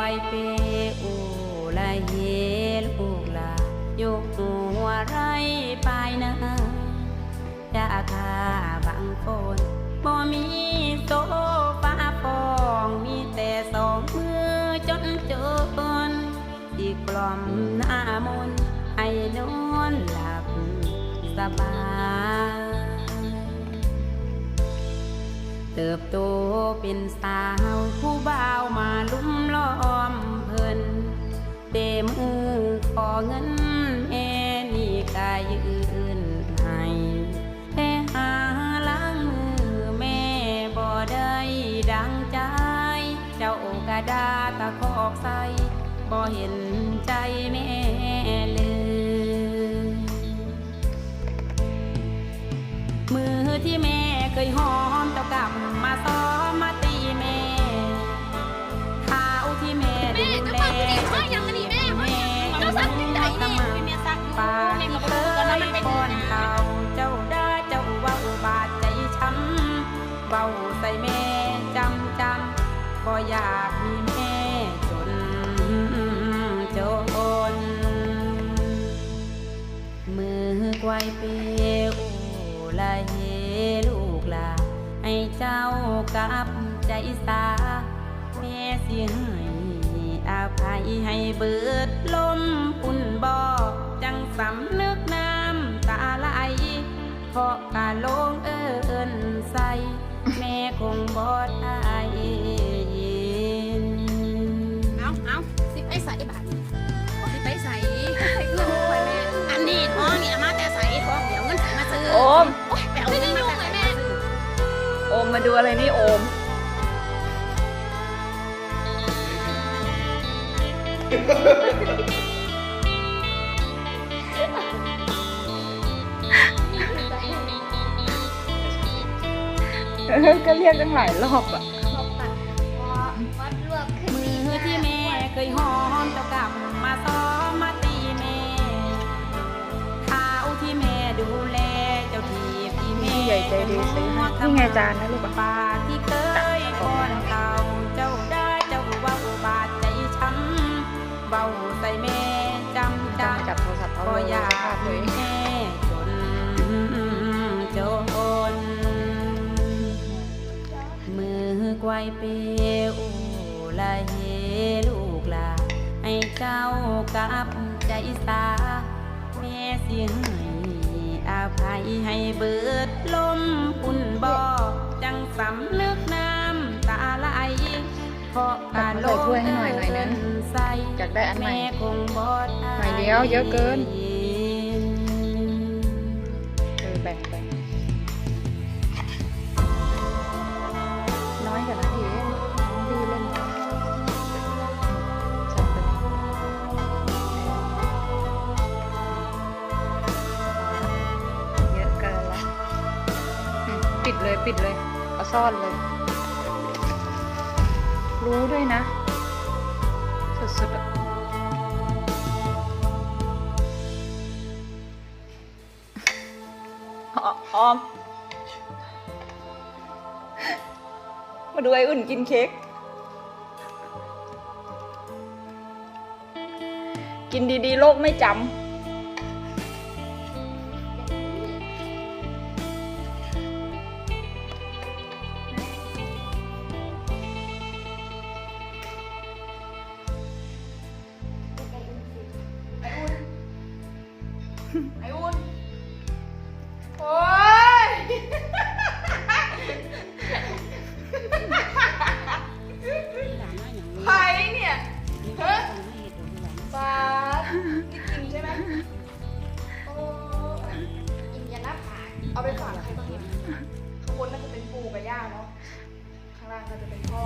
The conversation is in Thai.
ควายเปอูละเฮลูกลายกหัวไรไปนาจะคาบางคนบ่มีโซฟาฟองมีแต่สองมือจนจนที่กล่อมหน้ามนให้นอนหลับสบาย เติบโตเป็นสาวผู้บ่าวมาลุ่มล้อมเพิ่นเต็มมือขอเงินแม่นี่กายยืนให้แต่หาล้างมือแม่บ่ได้ดังใจ เจ้ากระดาตะคอกใส่บ่เห็นใจแม่เลยมือที่แม่เคยหอ เว้าใส่แม่จำจำก็อยากมีแม่จนจนมือไกวเปลวละเฮลูกลาให้เจ้ากับใจสาแม่เสียให้อภัยให้เบิดลมปุ่นบ่อจังสำนึกน้ำตาไหลเพราะกาลงเอินใส่ แม่คงบ่ได้ยินเอาเอาสิไปใส่บาทสิไปใส่เงินไปแม่ อันนี้ท้องนี่อามาแต่ใส่ท้องเดี๋ยวเงินใส่มาซื้อโอมโอ๊ยไปเอาเงินมาแต่ใส่มาซื้อโอมมาดูอะไรนี่โอม ก็เรียกตั้งหลายรอบอะมือที่แม่เคยหอมเจ้ากลับมาซ้อมมาตีแม่เท้าที่แม่ดูแลเจ้าทีบที่แม่พี่ใหญ่ใจดีซื้อให้นี่ไงจานนะลูกอะปา อไกวเปลวละเฮลูกลา ให้เจ้ากับใจสาแม่เสียให้อภัยให้เบิดลมปุ่นบ่อจังสำนึกน้ำตาไหลเพราะการลงใส่ถ้วยให้หน่อยหน่อยนึงใส่อยากได้อันใหม่แม่คงบ่ได้หน่อยเดียวเยอะเกิน ปิดเลยปิดเลยเอาซ่อนเลย รู้ด้วยนะ สุดๆอะอออม มาดูไออุ่นกินเค้ก กินดีๆ โลกไม่จำ ไออุ่นโอ้ยใครเนี่ยเฮ้ยบาสนี่กินใช่ไหมโอ้ยกินยันหน้าผาเอาไปฝากใครบ้างเนี่ยข้างบนน่าจะเป็นปู่กับย่าเนาะข้างล่างน่าจะเป็นพ่อ